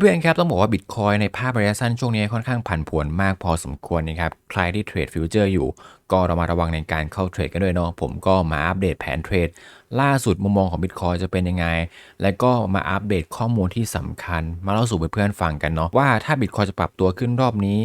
เพื่อนๆครับต้องบอกว่าบิตคอยในภาพระยะสั้นช่วงนี้ค่อนข้างผันผวนมากพอสมควรนะครับ ใครที่เทรดฟิวเจอร์อยู่ ก็ระมัดระวังในการเข้าเทรดกันด้วยเนาะผมก็มาอัปเดตแผนเทรด ล่าสุดมุมมองของบิตคอยจะเป็นยังไง และก็มาอัปเดตข้อมูลที่สำคัญ มาเล่าสู่เพื่อนๆฟังกันเนาะว่าถ้าบิตคอยจะปรับตัวขึ้นรอบนี้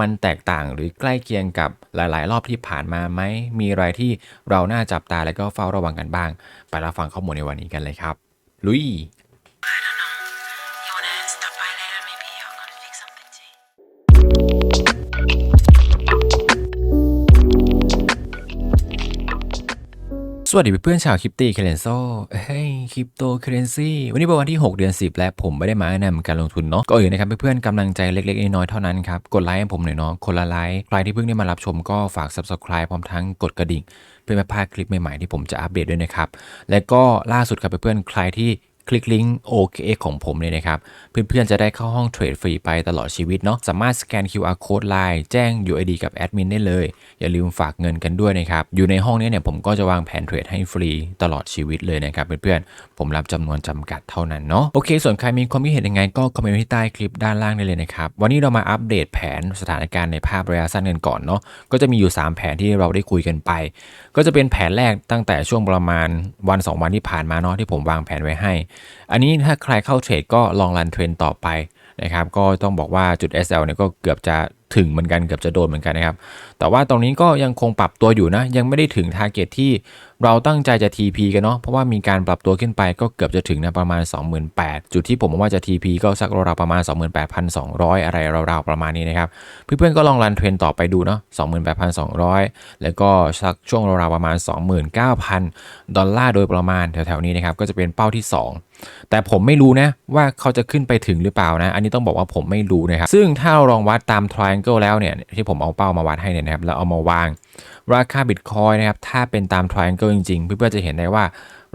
มันแตกต่างหรือใกล้เคียงกับหลายๆ รอบที่ผ่านมาไหมมีอะไรที่เราน่าจับตาและก็เฝ้าระวังกันบ้าง ไปรับฟังข้อมูลในวันนี้กันเลยครับ ลุย วัสดีเพื่อนชาวคริปตี้เคเรนโซเฮ้ยคริปโตเคเรนซีวันนี้เป็นวันที่ 6 เดือน 10 และผมไม่ได้มาแนะนำการลงทุนเนาะก็อื่นนะครับเพื่อนๆกำลังใจเล็กๆน้อยๆเท่านั้นครับ กดไลค์ให้ผมหน่อยเนาะคนละไลค์ใครที่เพิ่งได้มารับชมก็ฝาก Subscribe พร้อมทั้งกดกระดิ่ง เพื่อไม่พลาดคลิปใหม่ๆที่ผมจะอัปเดตด้วยนะครับ และก็ล่าสุดครับเพื่อนๆใครที่ คลิกลิงก์ OKX ของผมเนี่ยนะครับ เพื่อนๆ จะได้เข้าห้องเทรดฟรีไปตลอดชีวิตเนาะสามารถสแกน QR code Line แจ้ง UID กับแอดมินได้เลย อย่าลืมฝากเงินกันด้วยนะครับ อยู่ในห้องนี้เนี่ยผมก็จะวางแผนเทรดให้ฟรีตลอดชีวิตเลยนะครับเพื่อนๆ ผมรับจำนวนจำกัดเท่านั้นเนาะโอเค ส่วนใครมีความคิดเห็นยังไงก็คอมเมนต์ที่ใต้คลิปด้านล่างได้เลยนะครับวันนี้เรามาอัปเดตแผนสถานการณ์ในภาพระยะสั้นกันก่อนเนาะก็จะมีอยู่ 3 แผนที่เราได้คุยกันไป ก็จะเป็นแผนแรกตั้งแต่ช่วงประมาณวัน 2 วันที่ผ่านมาเนาะที่ผมวางแผนไว้ให้ อันนี้ถ้าใครเข้าเทรดก็ลองรันเทรนต่อไปนะครับก็ต้องบอกว่าจุด SL เนี่ยก็เกือบจะ ถึงเหมือนกันเกือบจะโดนเหมือนกันนะครับ แต่ว่าตรงนี้ก็ยังคงปรับตัวอยู่นะ ยังไม่ได้ถึงทาร์เก็ตที่เราตั้งใจจะ TP กันเนาะ เพราะว่ามีการปรับตัวขึ้นไปก็เกือบจะถึงนะประมาณ 28,000 จุดที่ผมว่าจะ TP ก็สักราวๆประมาณ 28,200 อะไรราวๆประมาณนี้นะครับ เพื่อนๆก็ลองรันเทรนต่อไปดูเนาะ 28,200 แล้วก็สักช่วงราวๆประมาณ 29,000 ดอลลาร์โดยประมาณแถวๆนี้นะครับ ก็จะเป็นเป้าที่ 2 แต่ผมไม่รู้นะว่าเขาจะขึ้นไปถึงหรือเปล่านะ อันนี้ต้องบอกว่าผมไม่รู้นะครับ ซึ่งถ้าเราลองวัดตาม triangle แล้วเนี่ยที่ผมเอาเป้ามาวัดให้เนี่ยนะครับแล้วเอามาวางราคาบิตคอยนะครับถ้าเป็นตาม triangle จริงๆ เพื่อนๆจะเห็นได้ว่า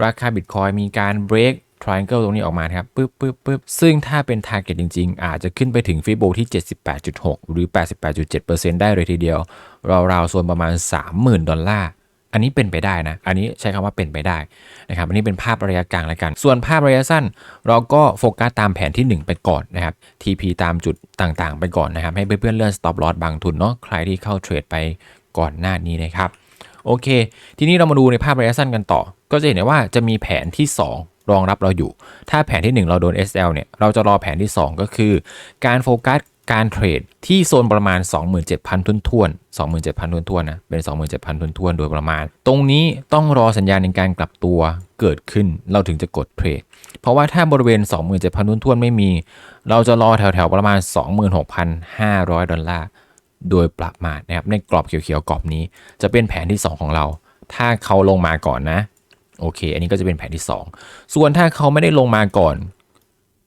ราคาบิตคอยมีการ break triangle ตรงนี้ออกมาครับปึ๊บปึ๊บปึ๊บซึ่งถ้าเป็น target จริง ๆ อาจจะขึ้นไปถึงฟิโบที่ 78.6 หรือ 88.7%ได้เลยทีเดียวราวๆโซนประมาณ 30,000 ดอลลาร์ อันนี้เป็นไปได้นะ อันนี้ใช้คำว่าเป็นไปได้นะครับ อันนี้เป็นภาพระยะกลางแล้วกัน ส่วนภาพระยะสั้น เราก็โฟกัสตามแผนที่ 1 ไปก่อนนะครับ TP ตามจุดต่างๆ ไปก่อนนะครับ ให้เพื่อนๆเลื่อน stop loss บางทุนเนาะ ใครที่เข้าเทรดไปก่อนหน้านี้นะครับ โอเค ทีนี้เรามาดูในภาพระยะสั้นกันต่อ ก็จะเห็นได้ว่าจะมีแผนที่ 2รองรับเราอยู่ ถ้าแผนที่ 1 เราโดน SL เนี่ย เราจะรอแผนที่ 2 ก็คือ การโฟกัส การเทรดที่โซนประมาณ 27,000 ทุนทวน27,000 ทุนทวนนะ เป็น 27,000 ทุนทวนโดยประมาณ ตรงนี้ต้องรอสัญญาณในการกลับตัวเกิดขึ้น เราถึงจะกดเทรด เพราะว่าถ้าบริเวณ 27,000 ทุนทวนไม่มี เราจะรอแถวๆ ประมาณ 26,500 ดอลลาร์ โดยประมาณนะครับ ในกรอบเขียวๆ กรอบนี้ จะเป็นแผนที่ 2 ของเรา ถ้าเขาลงมาก่อนนะ โอเค อันนี้ก็จะเป็นแผนที่ 2 ส่วนถ้าเขาไม่ได้ลงมาก่อน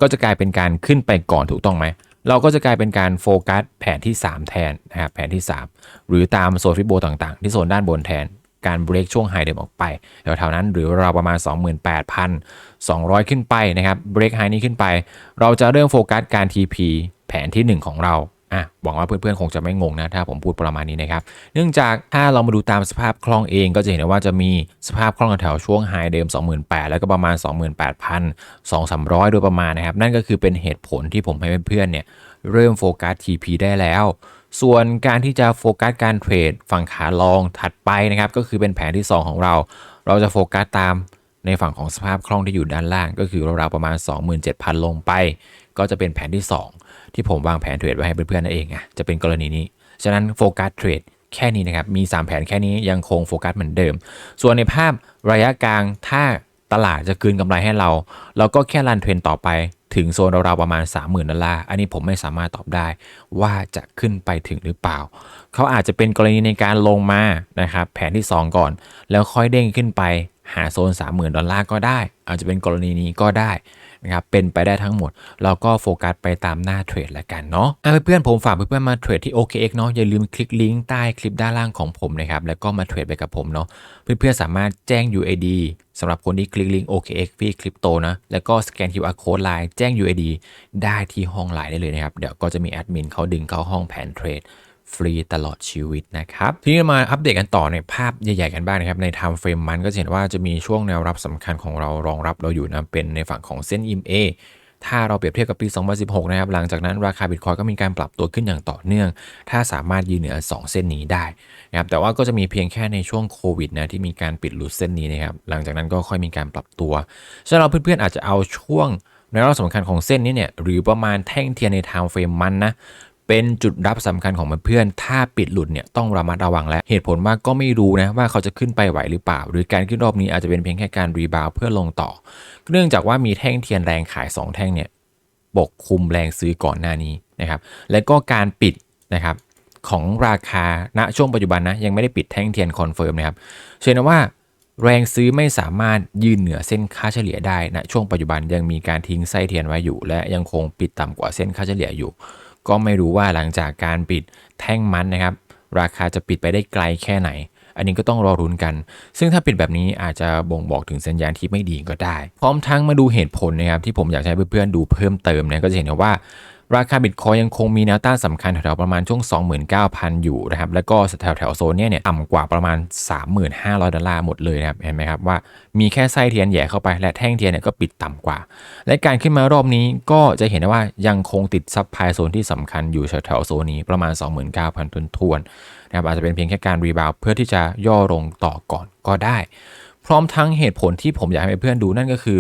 ก็จะกลายเป็นการขึ้นไปก่อนถูกต้องไหม เราก็จะกลายเป็นการโฟกัสแผนที่ 3 แทนนะครับแผนที่ 3 หรือตามโซนฟิโบต่างๆ ที่โซนด้านบนแทนการเบรกช่วงไฮเดิมออกไปแถวๆนั้นหรือเราวประมาณ 28,200 ขึ้นไปนะครับเบรกไฮนี้ขึ้นไป เราจะเริ่มโฟกัสการ TP แผนที่ 1 ของเรา อะหวังว่าเพื่อนๆ คงจะไม่งงนะ ถ้าผมพูดประมาณนี้นะครับ เนื่องจากถ้าเรามาดูตามสภาพคล่องเองก็จะเห็นได้ว่าจะมีสภาพคล่องแถวช่วงไฮเดิม 28,000 แล้วก็ประมาณ 28,000 2-300 โดยประมาณนะครับ นั่นก็คือเป็นเหตุผลที่ผมให้เพื่อนๆ เนี่ยเริ่มโฟกัส TP ได้แล้ว ส่วนการที่จะโฟกัสการเทรดฝั่งขาลองถัดไปนะครับ ก็คือเป็นแผนที่ 2 ของเรา เราจะโฟกัสตามในฝั่งของสภาพคล่องที่อยู่ด้านล่างก็คือราวๆประมาณ 27,000 ลงไป ก็จะเป็นแผนที่ 2 ที่ผมวางแผนเทรดไว้ให้เพื่อนๆนั่นเองอะจะเป็นกรณีนี้ ฉะนั้นโฟกัสเทรดแค่นี้นะครับ มี 3 แผนแค่นี้ยังคงโฟกัสเหมือนเดิม ส่วนในภาพระยะกลางถ้าตลาดจะคืนกำไรให้เรา เราก็แค่รันเทรนต่อไปถึงโซนราวๆประมาณ 30,000ดอลลาร์ อันนี้ผมไม่สามารถตอบได้ว่าจะขึ้นไปถึงหรือเปล่า เขาอาจจะเป็นกรณีในการลงมานะครับแผนที่ 2 ก่อน แล้วค่อยเด้งขึ้นไปหาโซน 30,000 ดอลลาร์ก็ได้ อาจจะเป็นกรณีนี้ก็ได้ นะครับเป็นไปได้ทั้งหมด เราก็โฟกัสไปตามหน้าเทรดละกันเนาะเพื่อนๆผมฝากเพื่อนๆมาเทรดที่ OKX เนาะอย่าลืมคลิกลิงก์ใต้คลิปด้านล่างของผมนะครับแล้วก็มาเทรดไปกับผมเนาะเพื่อนๆสามารถแจ้ง UID สำหรับคนที่คลิกลิงก์ OKX พี่คริปโตนะ แล้วก็สแกน QR code ไลน์แจ้ง UID ได้ที่ห้องไลน์ได้เลยนะครับ เดี๋ยวก็จะมีแอดมินเขาดึงเข้าห้องแผนเทรด ฟรีตลอดชีวิตนะครับ ทีนี้มาอัปเดตกันต่อในภาพใหญ่ๆกันบ้างนะครับ ใน time frame มันก็จะเห็นว่าจะมีช่วงแนวรับสำคัญของเรารองรับเราอยู่นะ เป็นในฝั่งของเส้น EMA ถ้าเราเปรียบเทียบกับปี 2016 นะครับ หลังจากนั้นราคาบิตคอยก็มีการปรับตัวขึ้นอย่างต่อเนื่อง ถ้าสามารถยืนเหนือ 2 เส้นนี้ได้นะครับ แต่ว่าก็จะมีเพียงแค่ในช่วงโควิดนะที่มีการปิดหลุดเส้นนี้นะครับ หลังจากนั้นก็ค่อยมีการปรับตัว ฉะนั้นเราเพื่อนๆอาจจะเอาช่วงในรอบสำคัญของเส้นนี้เนี่ยหรือประมาณแท่งเทียนในไทม์เฟรมมันนะ เป็นจุดรับสำคัญของเพื่อนๆ ถ้าปิดหลุดเนี่ยต้องระมัดระวังและเหตุผลว่าก็ไม่รู้นะว่าเขาจะขึ้นไปไหวหรือเปล่า หรือการขึ้นรอบนี้อาจจะเป็นเพียงแค่การรีบาวเพื่อลงต่อ เนื่องจากว่ามีแท่งเทียนแรงขาย 2 แท่งเนี่ยปกคลุมแรงซื้อก่อนหน้านี้นะครับ และก็การปิดนะครับของราคาณช่วงปัจจุบันนะยังไม่ได้ปิดแท่งเทียนคอนเฟิร์มนะครับเชื่อนะว่าแรงซื้อไม่สามารถยืนเหนือเส้นค่าเฉลี่ยได้ณช่วงปัจจุบันยังมีการทิ้งไส้เทียนไว้อยู่ และยังคงปิดต่ำกว่าเส้นค่าเฉลี่ยอยู่ ก็ไม่รู้ว่าหลังจากการปิดแท่งมันนะครับ ราคาจะปิดไปได้ไกลแค่ไหน อันนี้ก็ต้องรอรุนกัน ซึ่งถ้าปิดแบบนี้อาจจะบ่งบอกถึงสัญญาณที่ไม่ดีก็ได้ พร้อมทั้งมาดูเหตุผลนะครับที่ผมอยากให้เพื่อนๆดูเพิ่มเติมนะก็จะเห็นว่า ราคาบิตคอยยังคงมีแนวต้านสำคัญแถวๆประมาณช่วง 29,000 อยู่นะครับ แล้วก็แถวแถวๆโซนเนี้ยเนี่ยต่ำกว่าประมาณ 3,500 ดอลลาร์หมดเลยนะครับ เห็นไหมครับว่ามีแค่ไส้เทียนแย่เข้าไป และแท่งเทียนเนี่ยก็ปิดต่ำกว่า และการขึ้นมารอบนี้ก็จะเห็นได้ว่ายังคงติดซับไพลายโซนที่สำคัญอยู่แถวๆโซนนี้ประมาณ 29,000ทุนทวนๆนะครับอาจจะเป็นเพียงแค่การรีบาวเพื่อที่จะย่อลงต่อก่อนก็ได้ พร้อมทั้งเหตุผลที่ผมอยากให้เพื่อนดูนั่นก็คือ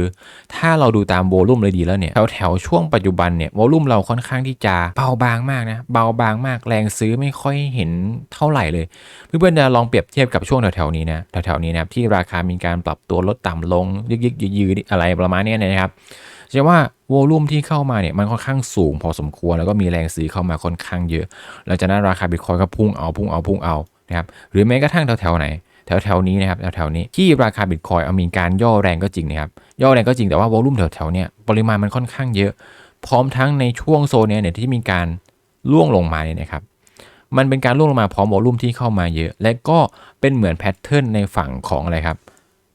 ถ้าเราดูตามโวลุ่มเลยดีแล้วเนี่ย แถวแถวช่วงปัจจุบันเนี่ยวอลุ่มเราค่อนข้างที่จะเบาบางมากนะ เบาบางมากแรงซื้อไม่ค่อยเห็นเท่าไหร่เลย เพื่อนๆจะลองเปรียบเทียบกับช่วงแถวๆนี้นะแถวๆนี้นะครับที่ราคามีการปรับตัวลดต่ำลงยึกยึกยืยืๆอะไรประมาณนี้นะครับแสดงว่าโวลุ่มที่เข้ามาเนี่ยมันค่อนข้างสูงพอสมควรแล้วก็มีแรงซื้อเข้ามาค่อนข้างเยอะหลังจากนั้นราคาบิตคอยก็พุ่งเอาพุ่งเอาพุ่งเอานะครับหรือแม้กระทั่งแถวๆไหน แถวๆนี้นะครับแถวๆนี้ที่ราคาบิตคอยเอามีการย่อแรงก็จริงนะครับย่อแรงก็จริงแต่ว่าวอลุ่มแถวๆนี้ปริมาณมันค่อนข้างเยอะ พร้อมทั้งในช่วงโซนเนี้ยเนี่ยที่มีการล่วงลงมาเนี่ยนะครับมันเป็นการล่วงลงมาพร้อมวอลุ่มที่เข้ามาเยอะ และก็เป็นเหมือนแพทเทิร์นในฝั่งของอะไรครับ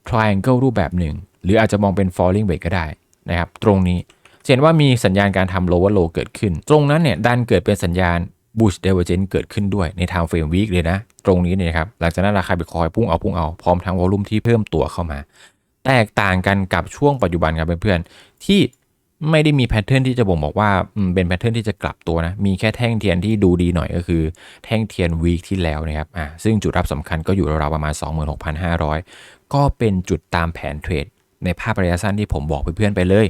triangle รูปแบบหนึ่ง หรืออาจจะมองเป็น falling wedge ก็ได้นะครับ ตรงนี้เห็นว่ามีสัญญาณการทำ lower low เกิดขึ้น ตรงนั้นเนี่ยดันเกิดเป็นสัญญาณ bullish divergence เกิดขึ้นด้วยใน time frame week เลยนะ ตรงนี้เนี่ยครับ หลังจากนั้นราคาบิตคอยพุ่งเอาพุ่งเอา พร้อมทั้งวอลุ่มที่เพิ่มตัวเข้ามา แตกต่างกันกับช่วงปัจจุบันครับเพื่อนๆที่ไม่ได้มีแพทเทิร์นที่จะบ่งบอกว่าเป็นแพทเทิร์นที่จะกลับตัวนะ มีแค่แท่งเทียนที่ดูดีหน่อยก็คือ แท่งเทียนวีคที่แล้วนะครับอ่าซึ่งจุดรับสำคัญก็อยู่ราวๆประมาณ 26,500 ก็เป็นจุดตามแผนเทรดในภาพระยะสั้นที่ผมบอกเพื่อนๆไปเลย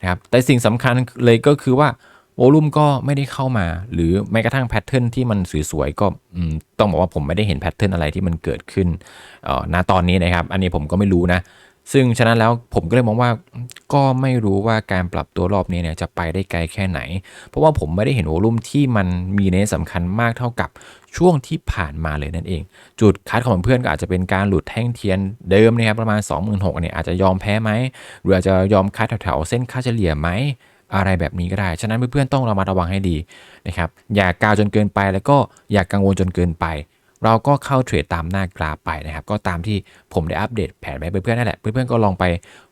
นะครับแต่สิ่งสำคัญเลยก็คือว่า โวลุ่มก็ไม่ได้เข้ามา หรือแม้กระทั่งแพทเทิร์นที่มันสวยๆก็ต้องบอกว่าผมไม่ได้เห็นแพทเทิร์นอะไรที่มันเกิดขึ้นณตอนนี้นะครับ อันนี้ผมก็ไม่รู้นะ ซึ่งฉะนั้นแล้วผมก็เลยมองว่าก็ไม่รู้ว่าการปรับตัวรอบนี้เนี่ยจะไปได้ไกลแค่ไหน เพราะว่าผมไม่ได้เห็นโวลุ่มที่มันมีเนสสำคัญมากเท่ากับช่วงที่ผ่านมาเลยนั่นเอง จุดคัดของเพื่อนก็อาจจะเป็นการหลุดแท่งเทียนเดิมนะครับประมาณ 26,000เนี่ยอาจจะยอมแพ้ไหมหรืออาจจะยอมคัดแถวๆเส้นค่าเฉลี่ยไหม อะไรแบบนี้ก็ได้ ฉะนั้นเพื่อนๆต้องระมัดระวังให้ดีนะครับ อย่ากาวจนเกินไปแล้วก็อย่ากกังวลจนเกินไป เราก็เข้าเทรดตามหน้ากราฟไปนะครับ ก็ตามที่ผมได้อัปเดตแผนไว้เพื่อนๆนั่นแหละ เพื่อนๆก็ลองไป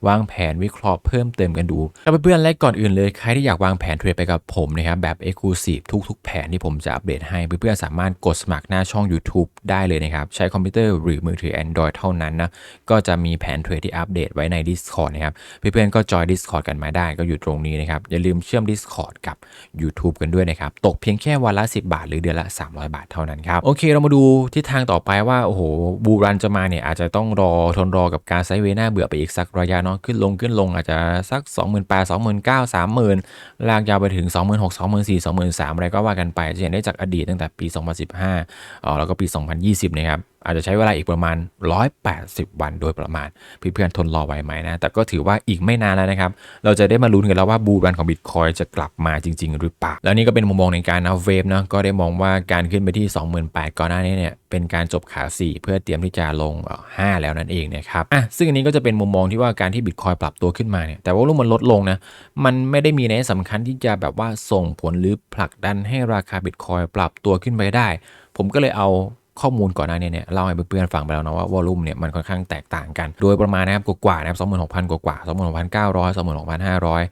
วางแผนวิเคราะห์เพิ่มเติมกันดูแล้วเพื่อนๆและก่อนอื่นเลยใครที่อยากวางแผนเทรดไปกับผมนะครับแบบ Exclusive ทุก ๆ แผนที่ผมจะอัปเดตให้เพื่อนๆสามารถกดสมัครหน้าช่อง YouTube ได้เลยนะครับใช้คอมพิวเตอร์หรือมือถือ Android เท่านั้นนะก็จะมีแผนเทรดที่อัปเดตไว้ใน Discord นะครับเพื่อนๆก็จอย Discord กันมาได้ก็อยู่ตรงนี้นะครับอย่าลืมเชื่อม Discord กับ YouTube กันด้วยนะครับตกเพียงแค่วันละ 10 บาท หรือเดือนละ 300 บาทเท่านั้นครับโอเคเรามาดูทิศทางต่อไปว่าโอ้โหบูรันจะมาเนี่ยอาจจะต้องรอทนรอกับการไซเวน่าเบื่อไปอีกสักระยะเนาะขึ้นลงขึ้นลงอาจจะสัก 28,000 29 30,000 ลากยาวไปถึง 26,000 24,000 23,000อะไรก็ว่ากันไปจะเห็นได้จากอดีตตั้งแต่ปี 2015อ๋อแล้วก็ปี 2020 นะครับ อาจจะใช้เวลาอีกประมาณ 180 วันโดยประมาณเพื่อนๆทนรอไหวไหมนะ แต่ก็ถือว่าอีกไม่นานแล้วนะครับ เราจะได้มาลุ้นกันแล้วว่าบูรันของ Bitcoin จะกลับมาจริง ๆ หรือเปล่า แล้วนี่ก็เป็นมุมมองในการนับเวฟนะก็ได้มองว่าการขึ้นไปที่ 28,000ก่อนหน้านี้เนี่ยเป็นการจบขา 4 เพื่อเตรียมที่จะลง 5 แล้วนั่นเองนะครับอะซึ่งอันนี้ก็จะเป็นมุมมองที่ว่าการที่ Bitcoin ปรับตัวขึ้นมาเนี่ยแต่ว่ารุ่มมันลดลงนะมันไม่ได้มีในสำคัญที่จะแบบว่าส่งผลหรือผลักดันให้ราคา Bitcoin ปรับตัวขึ้นไปได้ ผมก็เลยเอา ข้อมูลก่อนหน้านี้เนี่ยเล่าให้เพื่อนๆฟังไปแล้วนะว่าวอลุ่มเนี่ยมันค่อนข้างแตกต่างกัน โดยประมาณนะครับกว่าๆนะครับ26,000กพันกว่าๆ26,900 26,500อยสองหมื่นหกพันห้าร้อย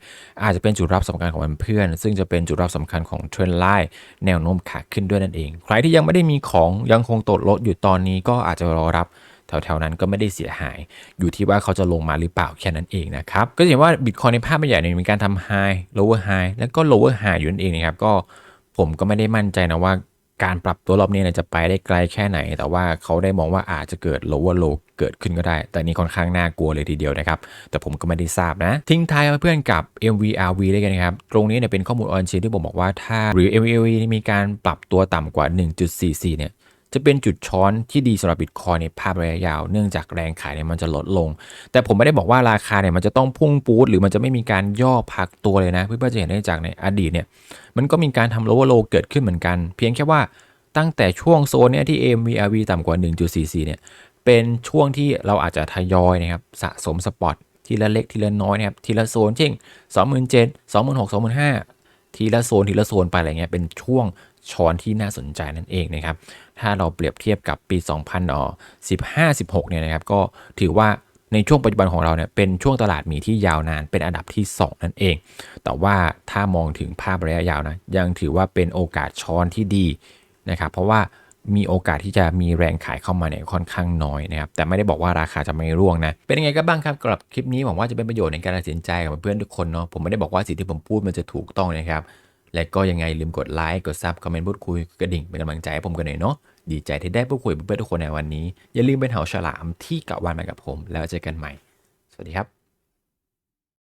อาจจะเป็นจุดรับสำคัญของเพื่อนๆซึ่งจะเป็นจุดรับสำคัญของเทรนด์ไลน์แนวโน้มขาขึ้นด้วยนั่นเอง ใครที่ยังไม่ได้มีของยังคงตดลดอยู่ตอนนี้ก็อาจจะรอรับแถวๆนั้นก็ไม่ได้เสียหาย อยู่ที่ว่าเขาจะลงมาหรือเปล่าแค่นั้นเองนะครับ ก็เห็นว่าบิตคอยในภาพใหญ่เนี่ยมีการทำ high lower high แล้วก็ lower high อยู่นั่นเองนะครับ ก็ผมก็ไม่ได้มั่นใจนะว่า การปรับตัวรอบนี้เนี่ยจะไปได้ไกลแค่ไหน แต่ว่าเขาได้มองว่าอาจจะเกิด lower low เกิดขึ้นก็ได้ แต่นี่ค่อนข้างน่ากลัวเลยทีเดียวนะครับ แต่ผมก็ไม่ได้ทราบนะ ทิ้งท้ายไว้เพื่อนกับ MVRV ได้กันนะครับ ตรงนี้เนี่ยเป็นข้อมูลออนเชนที่ผมบอกว่าถ้าหรือ MVRV มีการปรับตัวต่ำกว่า 1.44 เนี่ย จะเป็นจุดช้อนที่ดีสำหรับบิตคอยในภาพระยะยาว เนื่องจากแรงขายเนี่ยมันจะลดลง แต่ผมไม่ได้บอกว่าราคาเนี่ยมันจะต้องพุ่งปูดหรือมันจะไม่มีการย่อพักตัวเลยนะ เพื่อนๆจะเห็นได้จากในอดีตเนี่ยมันก็มีการทำ lower low เกิดขึ้นเหมือนกัน เพียงแค่ว่าตั้งแต่ช่วงโซนเนี่ยที่ MVRV ต่ำกว่า 1.44 เนี่ยเป็นช่วงที่เราอาจจะทยอยนะครับสะสมสปอตทีละเล็กทีละน้อยนะครับทีละโซนเช่น27,000 26,000 25,000ทีละโซนทีละโซนไปอะไรเงี้ยเป็นช่วง ช้อนที่น่าสนใจนั่นเองนะครับ ถ้าเราเปรียบเทียบกับปี 2015 16 เนี่ยนะครับ ก็ถือว่าในช่วงปัจจุบันของเราเนี่ยเป็นช่วงตลาดหมีที่ยาวนานเป็นอันดับที่ 2 นั่นเอง แต่ว่าถ้ามองถึงภาพระยะยาวนะยังถือว่าเป็นโอกาสช้อนที่ดีนะครับ เพราะว่ามีโอกาสที่จะมีแรงขายเข้ามาเนี่ยค่อนข้างน้อยนะครับ แต่ไม่ได้บอกว่าราคาจะไม่ร่วงนะ เป็นยังไงก็บ้างครับกับคลิปนี้หวังว่าจะเป็นประโยชน์ในการตัดสินใจกับเพื่อนทุกคนเนาะ ผมไม่ได้บอกว่าสิ่งที่ผมพูดมันจะถูกต้องนะครับ และก็ยังไงลืมกดไลค์กดซับคอมเมนต์พูดคุยกระดิ่งเป็นกำลังใจให้ผมกันหน่อยเนาะดีใจที่ได้พูดคุยเพื่อนๆทุกคนในวันนี้ อย่าลืมเป็นเหาฉลามที่เกาะวันมากับผม แล้วเจอกันใหม่ สวัสดีครับ